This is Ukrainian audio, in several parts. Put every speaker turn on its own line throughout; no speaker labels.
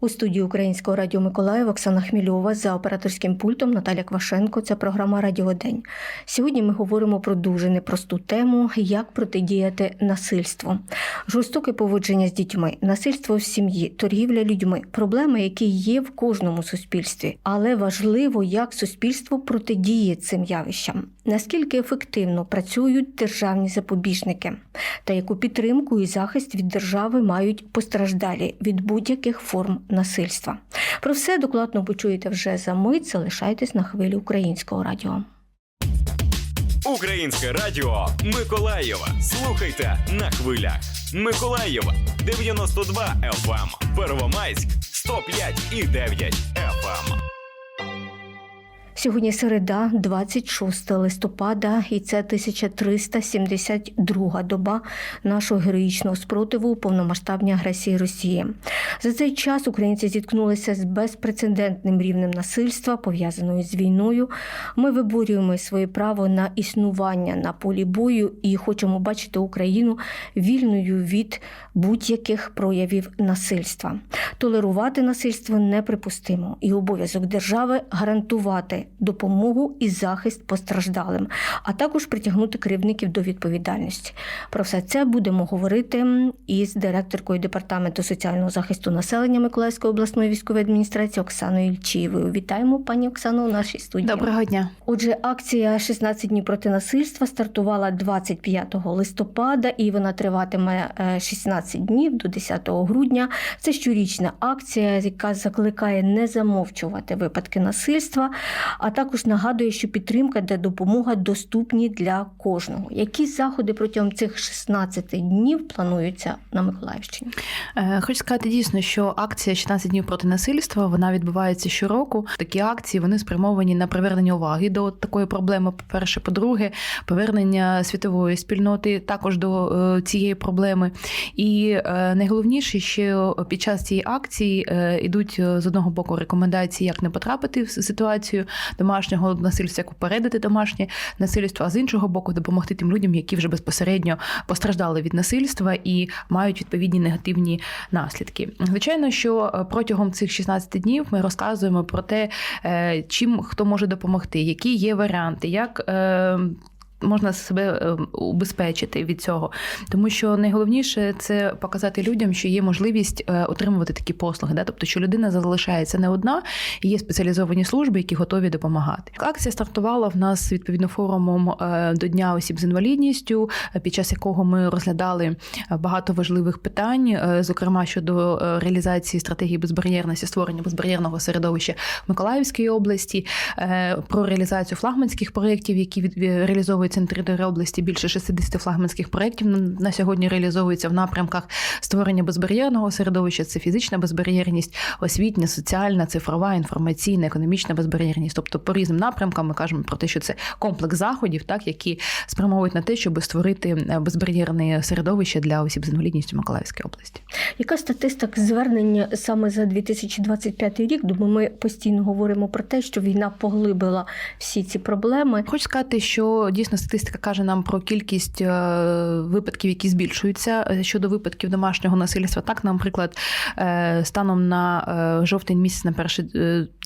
У студії Українського радіо Миколаїв Оксана Хмільова за операторським пультом Наталя Квашенко. Це програма Радіодень. Сьогодні ми говоримо про дуже непросту тему, як протидіяти насильству. Жорстоке поводження з дітьми, насильство в сім'ї, торгівля людьми проблеми, які є в кожному суспільстві, але важливо, як суспільство протидіє цим явищам, наскільки ефективно працюють державні запобіжники, та яку підтримку і захист від держави мають постраждалі від будь-яких форм насильства. Про все докладно почуєте вже за мить. Залишайтесь на хвилі українського радіо.
Українське радіо Миколаєва. Слухайте на хвилях. Миколаєва 92 FM. Первомайськ 105 і 9 FM.
Сьогодні середа, 26 листопада, і це 1372 доба нашого героїчного спротиву повномасштабній агресії Росії. За цей час українці зіткнулися з безпрецедентним рівнем насильства, пов'язаною з війною. Ми виборюємо своє право на існування на полі бою і хочемо бачити Україну вільною від будь-яких проявів насильства. Толерувати насильство неприпустимо, і обов'язок держави гарантувати допомогу і захист постраждалим, а також притягнути керівників до відповідальності. Про все це будемо говорити із директоркою департаменту соціального захисту населення Миколаївської обласної військової адміністрації Оксаною Ільчиєвою. Вітаємо, пані Оксано, у нашій студії.
Доброго дня.
Отже, акція «16 днів проти насильства стартувала 25 листопада, і вона триватиме е, 16 днів до 10 грудня. Це щорічна акція, яка закликає не замовчувати випадки насильства, а також нагадує, що підтримка та допомога доступні для кожного. Які заходи протягом цих 16 днів плануються на Миколаївщині?
Е, Хочу сказати дійсно, що акція «16 днів проти насильства вона відбувається щороку. Такі акції вони спрямовані на привернення уваги до такої проблеми. По-перше, по-друге, повернення світової спільноти також до е, цієї проблеми. І е, найголовніше, що під час цієї акції ідуть е, з одного боку рекомендації, як не потрапити в ситуацію домашнього насильства, як попередити домашнє насильство, а з іншого боку, допомогти тим людям, які вже безпосередньо постраждали від насильства і мають відповідні негативні наслідки. Звичайно, що е, протягом цих 16 днів ми розказуємо про те, е, чим хто може допомогти, які є варіанти, як. Можна себе е, убезпечити від цього, тому що найголовніше це показати людям, що є можливість е, отримувати такі послуги. Да? Тобто, що людина залишається не одна, і є спеціалізовані служби, які готові допомагати. Акція стартувала в нас відповідно форумом е, до Дня осіб з інвалідністю, е, під час якого ми розглядали багато важливих питань, зокрема щодо реалізації стратегії безбар'єрності, створення безбар'єрного середовища в Миколаївській області, про реалізацію флагманських проєктів, які від реалізовуються на території області. Більше 60 флагманських проєктів на- на сьогодні реалізовуються в напрямках створення безбар'єрного середовища. Це фізична безбар'єрність, освітня, соціальна, цифрова, інформаційна, економічна безбар'єрність. Тобто, по різним напрямкам ми кажемо про те, що це комплекс заходів, так які спрямовують на те, щоб створити е, безбар'єрне середовище для осіб з інвалідністю в Миколаївській області.
Яка статистика звернень саме за 2025 рік? Бо ми постійно говоримо про те, що війна поглибила всі ці проблеми.
Хочу сказати, що дійсно статистика каже нам про кількість е, випадків, які збільшуються е, щодо випадків домашнього насильства. Так, наприклад, е, станом на жовтень місяць на перше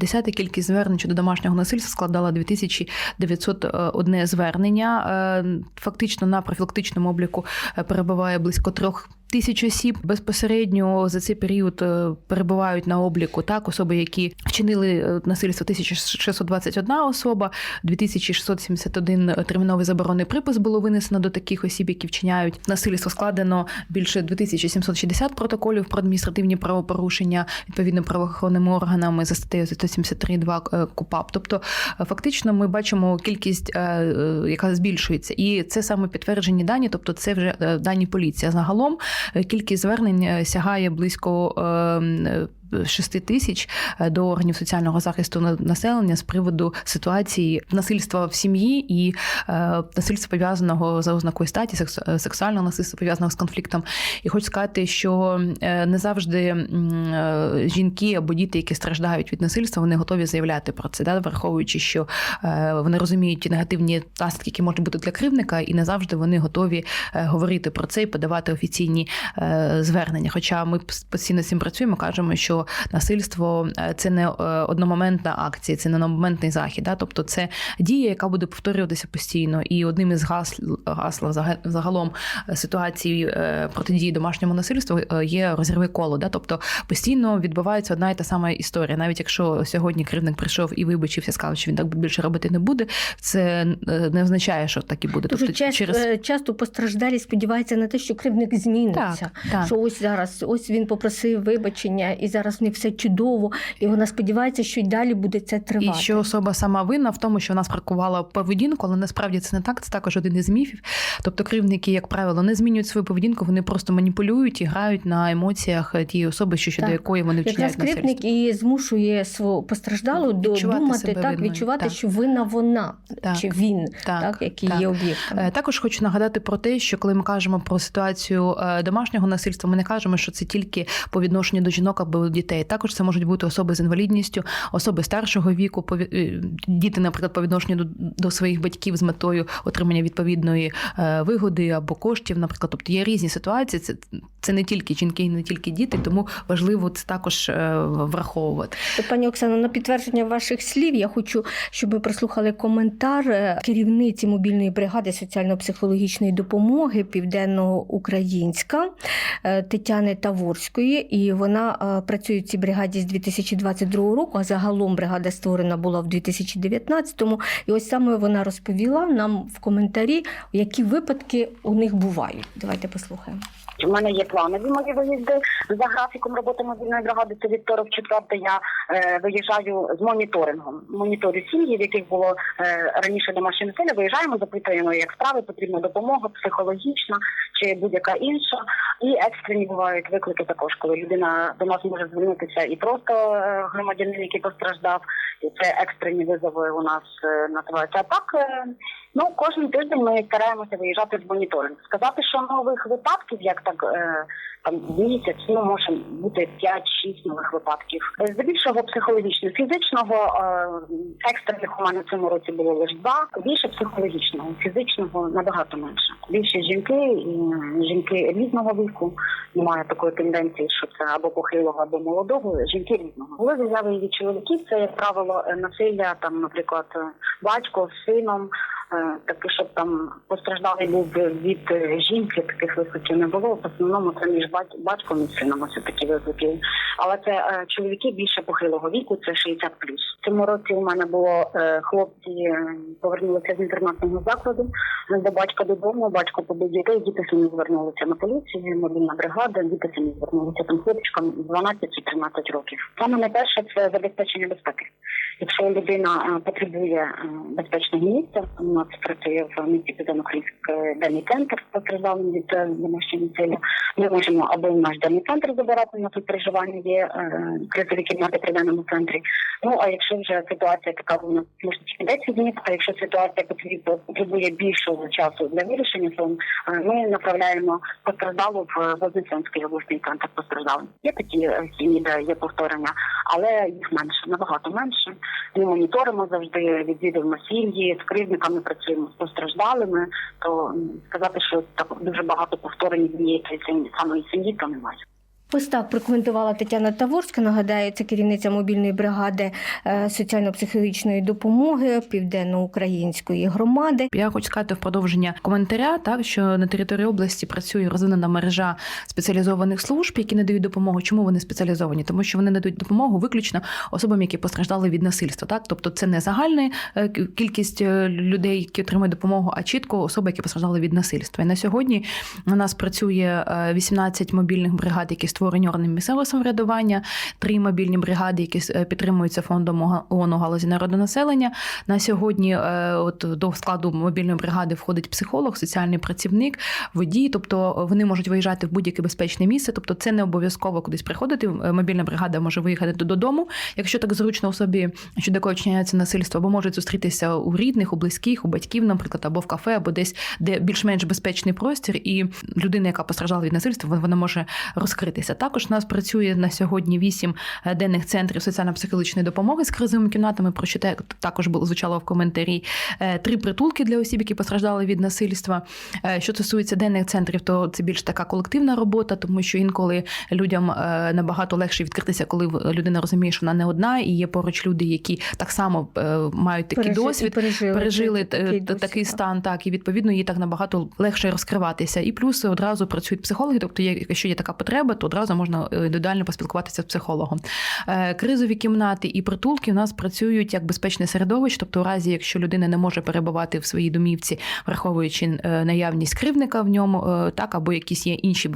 десяте кількість звернень щодо домашнього насильства складала 2901 звернення. Фактично на профілактичному обліку перебуває близько трьох. Тисяч осіб безпосередньо за цей період е, перебувають на обліку так особи, які вчинили е, насильство 1621 особа, 2671 терміновий заборонний припис було винесено до таких осіб, які вчиняють насильство. Складено більше 2760 протоколів про адміністративні правопорушення відповідно правоохоронними органами за статтею 173.2 КУПАП. Тобто, е, фактично, ми бачимо кількість, е, е, яка збільшується, і це саме підтверджені дані, тобто це вже е, дані поліції. Загалом е, кількість звернень е, сягає близько. Е, 6 тисяч е, до органів соціального захисту на- населення з приводу ситуації насильства в сім'ї і е, насильства пов'язаного за ознакою статі, е, сексуального насильства пов'язаного з конфліктом. І хочу сказати, що не завжди жінки або діти, які страждають від насильства, вони готові заявляти про це, да, враховуючи, що вони розуміють негативні наслідки, які можуть бути для кривника, і не завжди вони готові говорити про це і подавати офіційні звернення. Хоча ми постійно з цим працюємо, кажемо, що насильство е, це не е, одномоментна акція, це не одномоментний захід. Да? Тобто це дія, яка буде повторюватися постійно. І одним із гасл, гасла загалом е, ситуації протидії домашньому насильству є розірви коло. Да? Тобто постійно відбувається одна і та сама історія. Навіть якщо сьогодні керівник прийшов і вибачився, сказав, що він так більше робити не буде, це не означає, що так і буде.
Дуже
тобто,
часто, е, часто постраждалі сподіваються на те, що кривник зміниться.
Так, так.
Що ось зараз, ось він попросив вибачення, і зараз в них все чудово, і вона сподівається, що й далі буде це тривати.
І що особа сама винна в тому, що вона спракувала поведінку, але насправді це не так. Це також один із міфів. Тобто кривдники, як правило, не змінюють свою поведінку, вони просто маніпулюють і грають на емоціях тієї особи, що щодо якої вони
Якраз
вчиняють насильство.
кривдник і змушує свого постраждалу
Відчувати
думати
себе
так,
винною,
відчувати,
так.
що винна вона
Так,
чи він,
так,
так, який
так.
є об'єктом.
Е, Також хочу нагадати про те, що коли ми кажемо про ситуацію е, домашнього насильства, ми не кажемо, що це тільки по відношенню до жінок або дітей. Також це можуть бути особи з інвалідністю, особи старшого віку, е, діти, наприклад, по відношенню до, своїх батьків з метою отримання відповідної е, вигоди або коштів. Наприклад, тобто є різні ситуації. Це, це не тільки жінки і не тільки діти, тому важливо це також е, враховувати.
Пані Оксано, на підтвердження ваших слів я хочу, щоб ви прослухали коментар керівниці мобільної бригади соціально-психологічної допомоги Південно-Українська е, Тетяни Таворської. І вона працює в цій бригаді з 2022 року, а загалом бригада створена була в 2019-му. І ось саме вона розповіла нам в коментарі, які випадки у них бувають. Давайте послухаємо.
У мене є планові мої виїзди за графіком роботи мобільної бригади. Це вівторок, четверте я е, виїжджаю з моніторингом. Моніторю сім'ї, в яких було е, раніше домашнє насилля. Виїжджаємо, запитуємо, як справи, потрібна допомога, психологічна чи будь-яка інша. І екстрені бувають виклики також, коли людина до нас може звернутися і просто е, громадянин, який постраждав, і це екстрені визови у нас е, називаються. А так е, ну кожен тиждень ми стараємося виїжджати з моніторинг. Сказати, що нових випадків, як так там місяць, ну може бути 5-6 нових випадків. Здебільшого психологічного, фізичного екстрених у мене цьому році було лише два. Більше психологічного, фізичного набагато менше. Більше жінки і жінки різного віку. Немає такої тенденції, що це або похилого, або молодого. Жінки різного. Були заяви від чоловіків. Це як правило насилля, там, наприклад, батько з сином. Е, Таке, щоб там постраждалий був від е, жінки, таких викликів не було. В основному це між бать- батьком і сином ось такі виклики. Але це е, чоловіки більше похилого віку, це 60 В цьому році у мене було хлопці повернулися з інтернатного закладу до батька додому. Батько побив дітей, діти самі звернулися на поліцію, мобільна бригада, діти самі звернулися там хлопчикам 12 чи 13 років. Саме найперше це забезпечення безпеки. Якщо людина потребує безпечного місця, нас працює в місті Південно-Українськ е, денний центр постраждалим від е, домашнього насилля. Ми можемо або в наш денний центр забирати на тут проживання, є е, кризові кімнати при денному центрі. Ну а якщо вже ситуація така, вона може тільки 10 днів, а якщо ситуація потребує більшого часу для вирішення, то е, ми направляємо постраждалу в Вознесенський обласний центр постраждалим. Є такі сім'ї, де є повторення, але їх менше, набагато менше. Ми моніторимо завжди, відвідуємо сім'ї, з кривдниками працюємо з постраждалими. То сказати, що так дуже багато повторень однієї самої сім'ї, то немає.
Ось так прокоментувала Тетяна Таворська. Нагадаю, це керівниця мобільної бригади е, соціально-психологічної допомоги Південно-Української громади.
Я хочу сказати в продовження коментаря, так що на території області працює розвинена мережа спеціалізованих служб, які надають допомогу. Чому вони спеціалізовані? Тому що вони надають допомогу виключно особам, які постраждали від насильства. Так, тобто це не загальна е, кількість е, людей, які отримують допомогу, а чітко особи, які постраждали від насильства. І на сьогодні у нас працює е, 18 мобільних бригад, які створені органами місцевого самоврядування, три мобільні бригади, які е, підтримуються фондом ООН у галузі народонаселення. На сьогодні е, от до складу мобільної бригади входить психолог, соціальний працівник, водій, тобто вони можуть виїжджати в будь-яке безпечне місце. Тобто це не обов'язково кудись приходити. Е, Мобільна бригада може виїхати додому, якщо так зручно особі, щодо якої вчиняється насильство, або можуть зустрітися у рідних, у близьких, у батьків, наприклад, або в кафе, або десь, де більш-менш безпечний простір, і людина, яка постраждала від насильства, вона може розкритися. Місце. Також у нас працює на сьогодні вісім е, денних центрів соціально-психологічної допомоги з кризовими кімнатами, про що те- також було звучало в коментарі. Е, Три притулки для осіб, які постраждали від насильства. Е, Що стосується денних центрів, то це більш така колективна робота, тому що інколи людям набагато легше відкритися, коли людина розуміє, що вона не одна, і є поруч люди, які так само мають такий
Пережи-
досвід,
пережили,
пережили
такий
такий стан, так і відповідно їй так набагато легше розкриватися. І плюс одразу працюють психологи. Тобто, якщо є така потреба, то одразу можна е, індивідуально поспілкуватися з психологом. Е, Кризові кімнати і притулки у нас працюють як безпечне середовище, тобто, у разі, якщо людина не може перебувати в своїй домівці, враховуючи е, наявність кривника в ньому, е, так або якісь є інші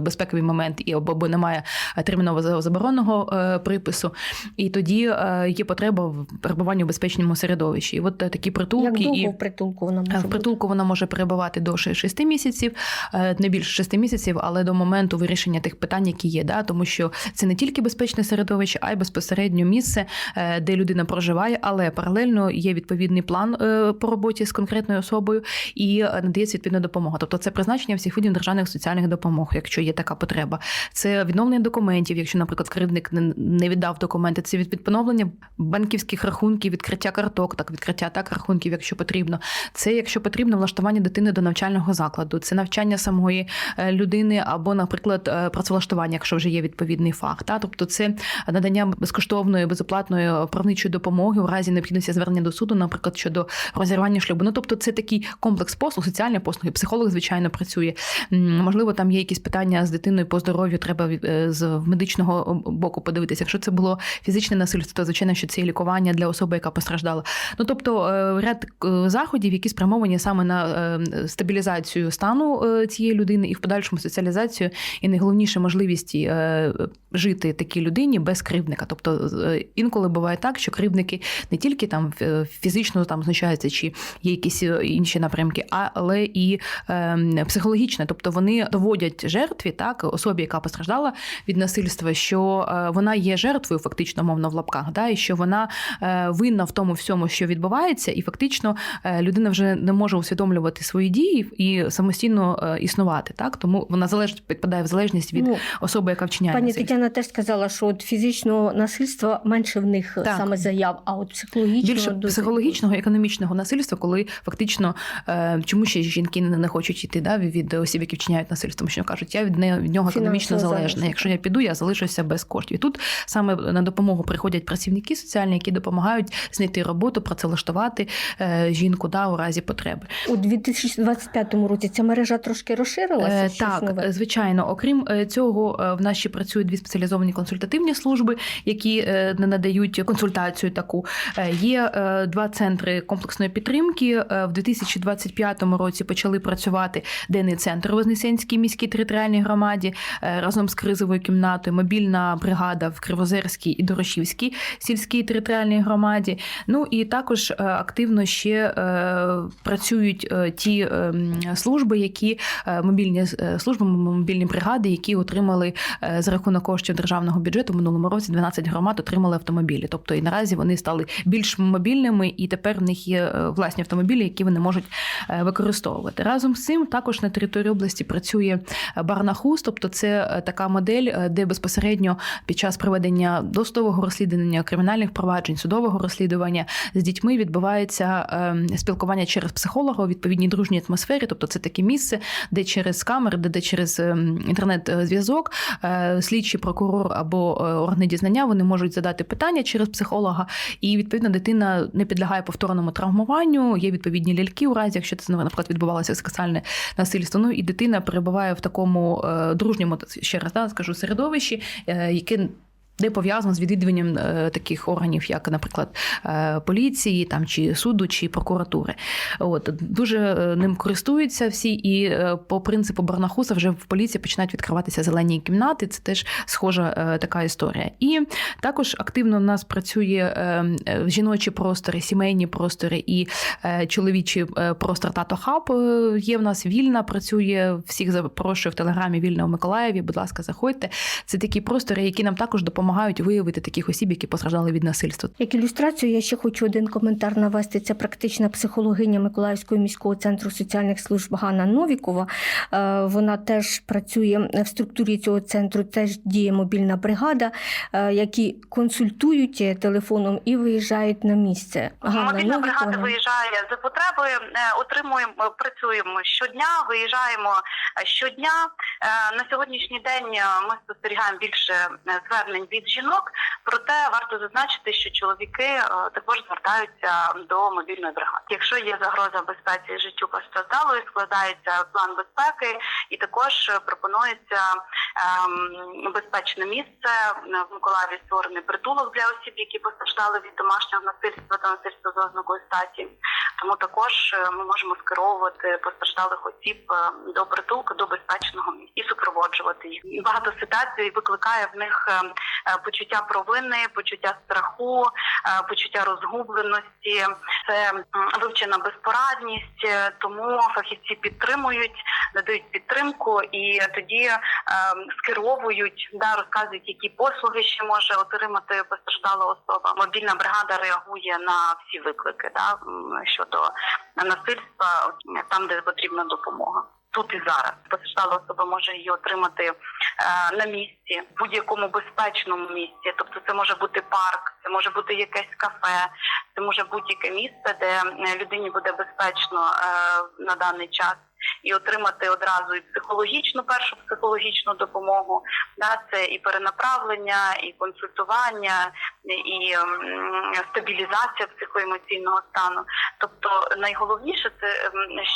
безпекові моменти, і або, немає е, терміново за- забороненого е, припису, і тоді е, є потреба в перебуванні в безпечному середовищі. І от е, такі притулки
Як довго
і
в притулку вона
Е,
може
В
бути?
притулку вона може перебувати до 6 місяців, е, не більше 6 місяців, але до моменту вирішення тих питань, які є, да? тому що це не тільки безпечне середовище, а й безпосередньо місце, е, де людина проживає, але паралельно є відповідний план е, по роботі з конкретною особою і е, надається відповідна допомога. Тобто це призначення всіх видів державних соціальних допомог, якщо є така потреба. Це відновлення документів, якщо, наприклад, кредитник не- віддав документи, це від відновлення банківських рахунків, відкриття карток, так відкриття так рахунків, якщо потрібно. Це, якщо потрібно, влаштування дитини до навчального закладу, це навчання самої людини або, наприклад, працевлаштування, якщо вже є відповідний факт. Та? Тобто, це надання безкоштовної, безоплатної правничої допомоги у разі необхідності звернення до суду, наприклад, щодо розірвання шлюбу. Ну тобто, це такий комплекс послуг, соціальні послуги, психолог, звичайно, працює. Можливо, там є якісь питання з дитиною по здоров'ю, треба е, з медичного боку подивитися. Якщо це було фізичне насильство, то звичайно, що це лікування для особи, яка постраждала. Ну тобто е, ряд е, заходів, які спрямовані саме на е, стабілізацію стану е, цієї людини і в подальшому соціалізацію, і найголовніше можливість е, жити такій людині без кривдника. Тобто е, інколи буває так, що кривдники не тільки там фізично там знущаються, чи є якісь е, інші напрямки, але і е, психологічно. Тобто вони доводять жертві, так особі, яка постраждала від насильства, що вона є жертвою, фактично, мовно в лапках, да, і що вона винна в тому всьому, що відбувається, і фактично людина вже не може усвідомлювати свої дії і самостійно існувати. Так тому вона залежить підпадає в залежність
Ну,
особи, яка вчиняє
Пані
насильство.
Тетяна теж сказала, що от фізичного насильства менше в них
Так.
саме заяв, а от психологічного
Більше
дуже-
психологічного, економічного насильства, коли фактично е, чому ще жінки не, не хочуть йти да, від осіб, які вчиняють насильство, тому що кажуть, я від, не, від нього економічно залежна. Якщо я піду, я залишуся без коштів. І тут саме на допомогу приходять працівники соціальні, які допомагають знайти роботу, працевлаштувати е, жінку да, у разі потреби.
У 2025 році ця мережа трошки розширилася.
Е, Так,
нове?
е, звичайно. Окрім цього, е, в нас ще працюють дві спеціалізовані консультативні служби, які е, не надають консультацію таку. Е, Є два центри комплексної підтримки. В 2025 році почали працювати денний центр Вознесенській міській територіальній громаді разом з кризовою кімнатою, мобільна бригада в Кривозерській і Дорошівській сільській територіальній громаді. Ну і також активно ще працюють ті е, служби, які мобільні служби, мобільні бригади, які отримали е, за рахунок коштів державного бюджету в минулому році 12 громад отримали автомобілі. Тобто і наразі вони стали більш мобільними, і тепер в них є е, власні автомобілі, які вони можуть е, використовувати. Разом з цим також на території області працює Барнахус, тобто це така модель, де безпосередньо під час проведення досудового розслідування кримінальних проваджень, судового розслідування з дітьми відбувається е, спілкування через психолога у відповідній дружній атмосфері. Тобто, це таке місце, де через камери, де, через е, інтернет-зв'язок е, слідчий прокурор або е, органи дізнання вони можуть задати питання через психолога, і відповідно дитина не підлягає повторному травмуванню. Є відповідні ляльки у разі, якщо це наприклад відбувалося сексуальне насильство. Ну і дитина перебуває в такому е, дружньому ще раз да, скажу середовищі, яке не пов'язано з відвідуванням е, таких органів, як, наприклад, е, поліції, там чи суду, чи прокуратури. От дуже е, ним користуються всі, і по принципу Барнахуса вже в поліції починають відкриватися зелені кімнати. Це теж схожа така історія. І також активно в нас працює жіночі простори, сімейні простори і чоловічий е, простор Тато Хаб є в нас вільна. Працює всіх запрошую в телеграмі Вільна у Миколаєві. Будь ласка, заходьте. Це такі простори, які нам також допомагають допомагають виявити таких осіб, які постраждали від насильства.
Як ілюстрацію, я ще хочу один коментар навести. Це практична психологиня Миколаївського міського центру соціальних служб Ганна Новікова. Е, Вона теж працює в структурі цього центру, теж діє мобільна бригада, е, які консультують телефоном і виїжджають на місце. Ганна
Мобільна бригада
Новікова.
виїжджає за потреби, е, отримуємо, працюємо щодня, виїжджаємо щодня. На сьогоднішній день ми спостерігаємо більше звернень від жінок, проте варто зазначити, що чоловіки е, також звертаються до мобільної бригади. Якщо є загроза безпеці життю постраждалої, складається план безпеки, і також пропонується ем, безпечне місце в Миколаєві створений притулок для осіб, які постраждали від домашнього насильства та насильства з ознакою статі. Тому також е, ми можемо скеровувати постраждалих осіб е, до притулку до безпечного і супроводжувати їх. Багато ситуацій викликає в них е, почуття провини, почуття страху, почуття розгубленості. Це вивчена безпорадність, тому фахівці підтримують, надають підтримку і тоді е, скеровують, да, розказують, які послуги ще може отримати постраждала особа. Мобільна бригада реагує на всі виклики да, щодо насильства там, де потрібна допомога. Тут і зараз постраждала особа може її отримати е, на місці, в будь-якому безпечному місці. Тобто, це може бути парк, це може бути якесь кафе, це може будь-яке місце, де е, людині буде безпечно е, на даний час. І отримати одразу і психологічну першу психологічну допомогу, да, це і перенаправлення, і консультування, і стабілізація психоемоційного стану. Тобто найголовніше це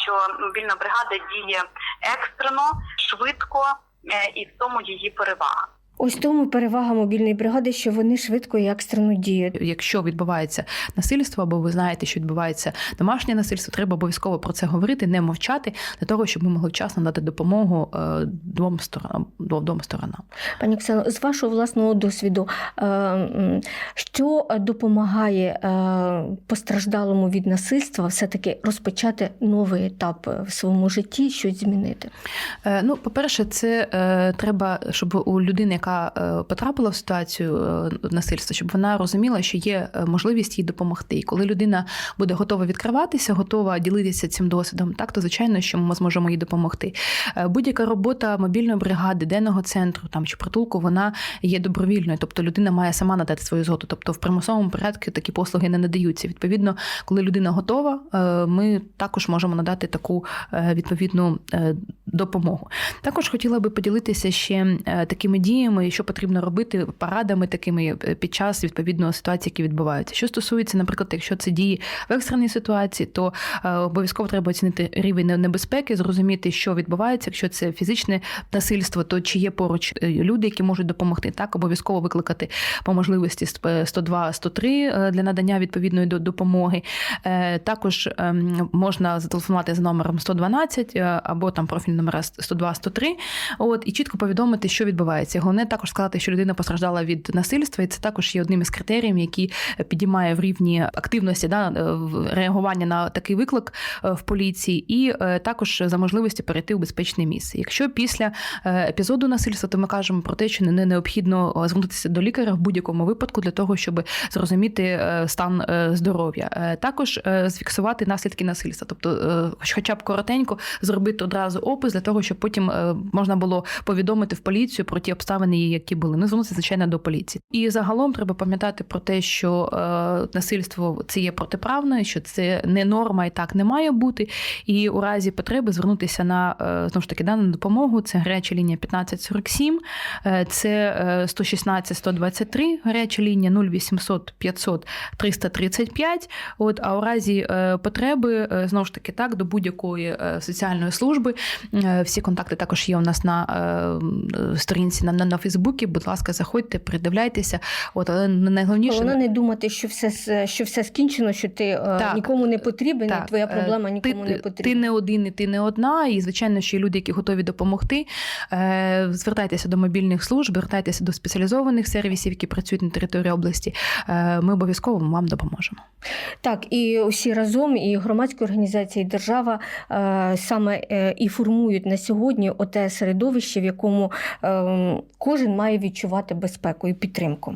що мобільна бригада діє екстрено, швидко, е, і в тому її перевага.
Ось тому перевага мобільної бригади, що вони швидко і екстрено діють.
Якщо відбувається насильство, або ви знаєте, що відбувається домашнє насильство, треба обов'язково про це говорити, не мовчати для того, щоб ми могли вчасно дати допомогу е, двом сторонам. Двом сторонам.
Пані Оксано, з вашого власного досвіду, е, що допомагає е, постраждалому від насильства все-таки розпочати новий етап в своєму житті, щось змінити?
Ну, по-перше, це е, треба, щоб у людини, яка е, потрапила в ситуацію е, насильства, щоб вона розуміла, що є е, можливість їй допомогти. І коли людина буде готова відкриватися, готова ділитися цим досвідом, так то звичайно, що ми зможемо їй допомогти. Будь-яка робота мобільної бригади, денного центру там чи притулку, вона є добровільною, тобто людина має сама надати свою згоду. Тобто в примусовому порядку такі послуги не надаються. Відповідно, коли людина готова, ми також можемо надати таку відповідну допомогу. Також хотіла би поділитися ще такими діями, що потрібно робити порадами такими е, під час відповідної ситуації, які відбуваються. Що стосується, наприклад, якщо це дії в екстреній ситуації, то е, обов'язково треба оцінити рівень небезпеки, зрозуміти, що відбувається. Якщо це фізичне насильство, то чи є поруч е, люди, які можуть допомогти. Так, обов'язково викликати по можливості сп- 102, 103 е, для надання відповідної допомоги. Також ем, можна зателефонувати за номером 112 е, або там профіль номера 102, 103, от і чітко повідомити, що відбувається. Головне також сказати, що людина постраждала від насильства, і це також є одним із критеріїв, які підіймає в рівні активності да, е, реагування на такий виклик е, в поліції, і е, також за можливості перейти у безпечне місце. Якщо після епізоду насильства, то ми кажемо про те, що не необхідно звернутися до лікаря в будь-якому випадку для того, щоб зрозуміти стан здоров'я. Також зфіксувати наслідки насильства, тобто, хоч- хоча б коротенько зробити одразу опис для того, щоб потім можна було повідомити в поліцію про ті обставини, які були. Ну, звернутися, звичайно, до поліції. І загалом треба пам'ятати про те, що е, насильство це є протиправне, що це не норма і так не має бути. І у разі потреби звернутися на е, знову ж таки на допомогу. Це гаряча лінія 1547, е, це е, 116 123, гаряча лінія 0800 500 335. От, а у разі потреби, знову ж таки, так, до будь-якої соціальної служби. Всі контакти також є у нас на сторінці на, на Фейсбуці. Будь ласка, заходьте, придивляйтеся. От, але найголовніше
Головне не думати, що все що все скінчено, що ти е,
Так.
нікому не потрібен, і твоя
е,
проблема нікому
ти,
не потрібна.
Ти не один і ти не одна. І звичайно, що є люди, які готові допомогти. Е, Звертайтеся до мобільних служб, звертайтеся до спеціалізованих сервісів, які працюють на території області. Ми обов'язково вам допоможемо.
Так, і усі разом, і громадські організації, і держава саме і формують на сьогодні оте середовище, в якому е, кожен має відчувати безпеку і підтримку.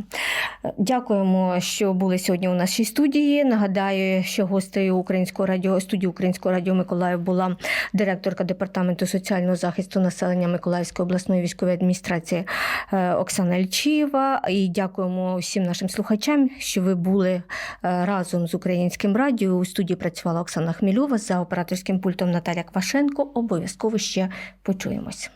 Е, Дякуємо, що були сьогодні у нашій студії. Нагадаю, що гостею українського радіо студії Українського радіо Миколаїв була директорка департаменту соціального захисту населення Миколаївської обласної військової адміністрації е, Оксана Ільчієва. І дякуємо всім нашим слухачам, що ви були е, разом з українським радіо. У студії працювала Оксана Хмільова за операторським пультом Наталя Квашенко. Обов'язково ще почуємось.